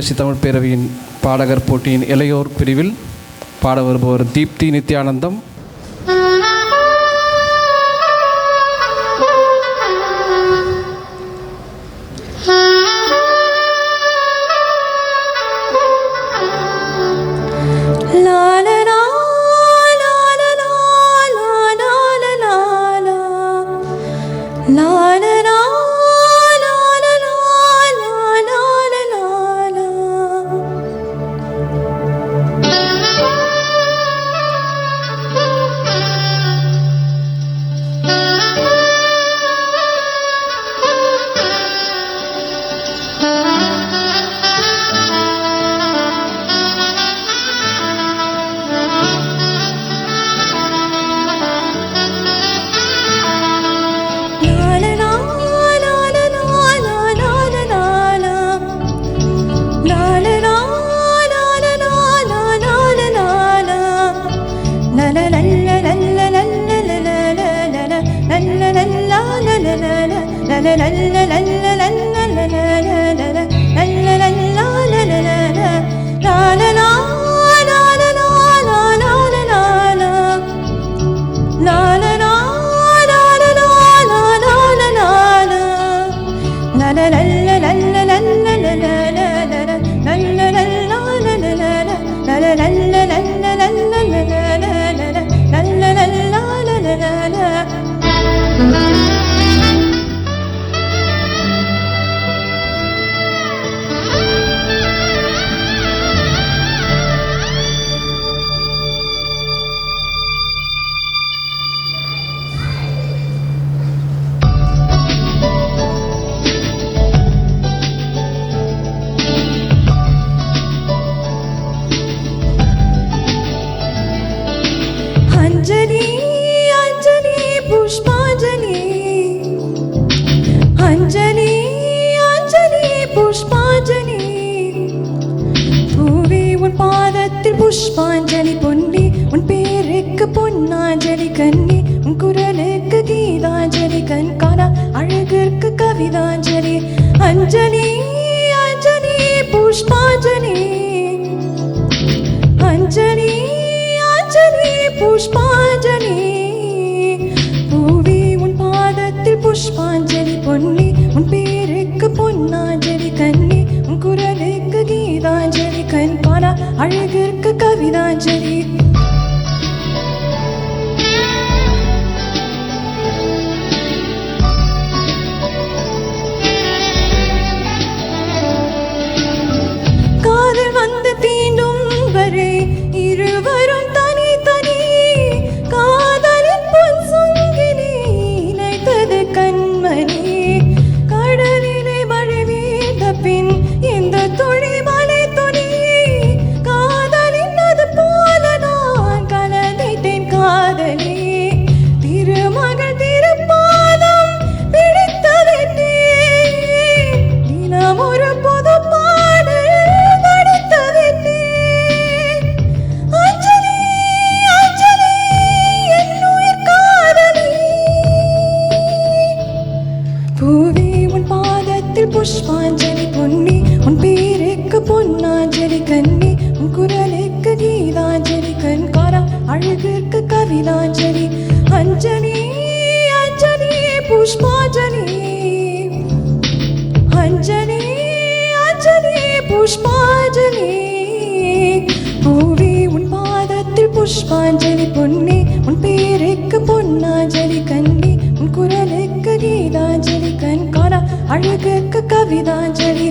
Jersey Tamil பேரவையின் பாடகர் போட்டியின் இளையோர் பிரிவில் பாட வருபவர் தீப்தி நித்யானந்தம் لا لا لا لا لا புஷ்பாஞ்சலி பொன்னி உன் பேருக்கு பொன்னாஞ்சலி கண்ணி உன் குரலுக்கு கீதாஞ்சலி கண் காணா அழகிற்கு கவிதாஞ்சலி. அஞ்சலி அஞ்சலி புஷ்பாஞ்சலி. அஞ்சலி அஞ்சலி புஷ்பாஞ்சலி. பூவி உன் பாதத்தில் புஷ்பாஞ்சலி பொன்னி உன் பேர் அழகிற்கு கவிதாஞ்சலி புஷ்பாஞ்சலி பொன்னி உன் பேருக்கு பொன்னாஞ்சலி கண்ணி உன் குரலுக்கு நீதாஞ்சலி கண்காரா அழகுக்கு கவிதாஞ்சலி. அஞ்சலி அஞ்சலி புஷ்பாஞ்சலி. அஞ்சலி அஞ்சலி புஷ்பாஞ்சலி. பூவே உன் பாதத்தில் புஷ்பாஞ்சலி பொன்னி உன் பேருக்கு பொன்னாஞ்சலி கண்ணி உன் குரலுக்கு கீதாஞ்சலி கண்கா அழகுக்கு கவிதாஞ்சலி.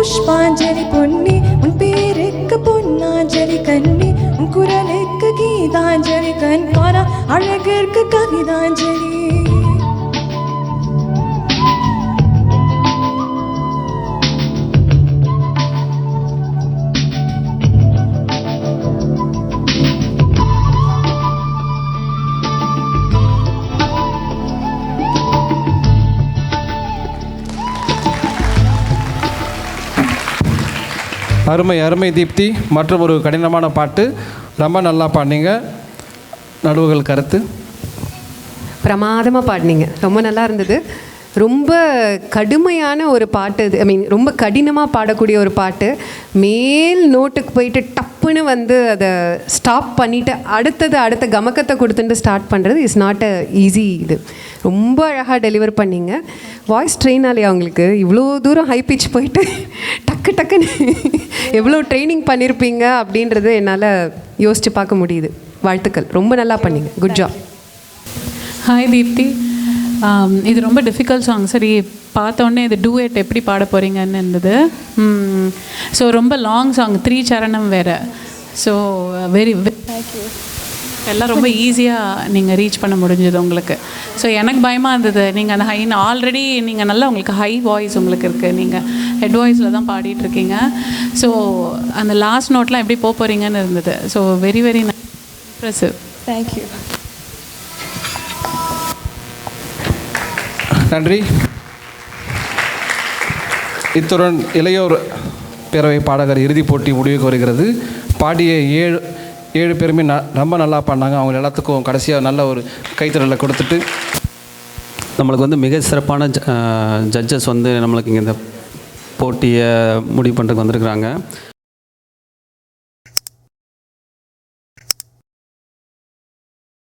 புஷ்பாஞ்சலி பொன்னி உன் பேருக்கு பொன்னாஞ்சலி கண்ணி உன் குரலுக்கு கீதாஞ்சலி கண் காரா அழகிற்கு கவிதாஞ்சலி. அருமை அருமை தீப்தி. மற்றும் ஒரு கடினமான பாட்டு. ரொம்ப நல்லா பாடினீங்க. நடுவுகள் கருத்து. பிரமாதமாக பாடினீங்க. ரொம்ப நல்லா இருந்தது. ரொம்ப கடுமையான ஒரு பாட்டு இது ஐ மீன் ரொம்ப கடினமாக பாடக்கூடிய ஒரு பாட்டு. மேல் நோட்டுக்கு போயிட்டு டப் டப்புன்னு வந்து அதை ஸ்டாப் பண்ணிவிட்டு அடுத்தது அடுத்த கமக்கத்தை கொடுத்துட்டு ஸ்டார்ட் பண்ணுறது இஸ் நாட் அ ஈஸி இது. ரொம்ப அழகாக டெலிவர் பண்ணிங்க. வாய்ஸ் ட்ரெயின் ஆலையா உங்களுக்கு? இவ்வளோ தூரம் ஹை பிச் போயிட்டு டக்கு டக்குன்னு எவ்வளோ ட்ரைனிங் பண்ணியிருப்பீங்க அப்படின்றது என்னால் யோசித்து பார்க்க முடியுது. வாழ்த்துக்கள். ரொம்ப நல்லா பண்ணிங்க. குட் ஜாப் ஹாய் தீப்தி இது ரொம்ப டிஃபிகல்ட் சாங் சரி பார்த்தோன்னே இது டூயட் எப்படி பாட போகிறீங்கன்னு இருந்தது. ஸோ ரொம்ப லாங் சாங் த்ரீ சரணம் வேறு. ஸோ வெரி எல்லாம் ரொம்ப ஈஸியாக நீங்கள் ரீச் பண்ண முடிஞ்சது உங்களுக்கு. ஸோ எனக்கு பயமாக இருந்தது. நீங்கள் அந்த ஹை ஆல்ரெடி நீங்கள் நல்லா உங்களுக்கு ஹை வாய்ஸ் உங்களுக்கு இருக்குது நீங்கள் ஹெட் வாய்ஸில் தான் பாடிட்டுருக்கீங்க ஸோ அந்த லாஸ்ட் நோட்லாம் எப்படி போக போகிறீங்கன்னு இருந்தது. So very very impressive thank you நன்றி. இத்துடன் இளையோர் பேரவை பாடகர் இறுதிப் போட்டி முடிவுக்கு வருகிறது. பாடிய ஏழு ஏழு பேருமே ந ரொம்ப நல்லா பாடினாங்க. அவங்க எல்லாத்துக்கும் கடைசியாக நல்ல ஒரு கைத்தறலை கொடுத்துட்டு நம்மளுக்கு வந்து மிக சிறப்பான ஜட்ஜஸ் வந்து நம்மளுக்கு இங்கே இந்த போட்டியை முடிவு பண்ணுறதுக்கு வந்திருக்கிறாங்க.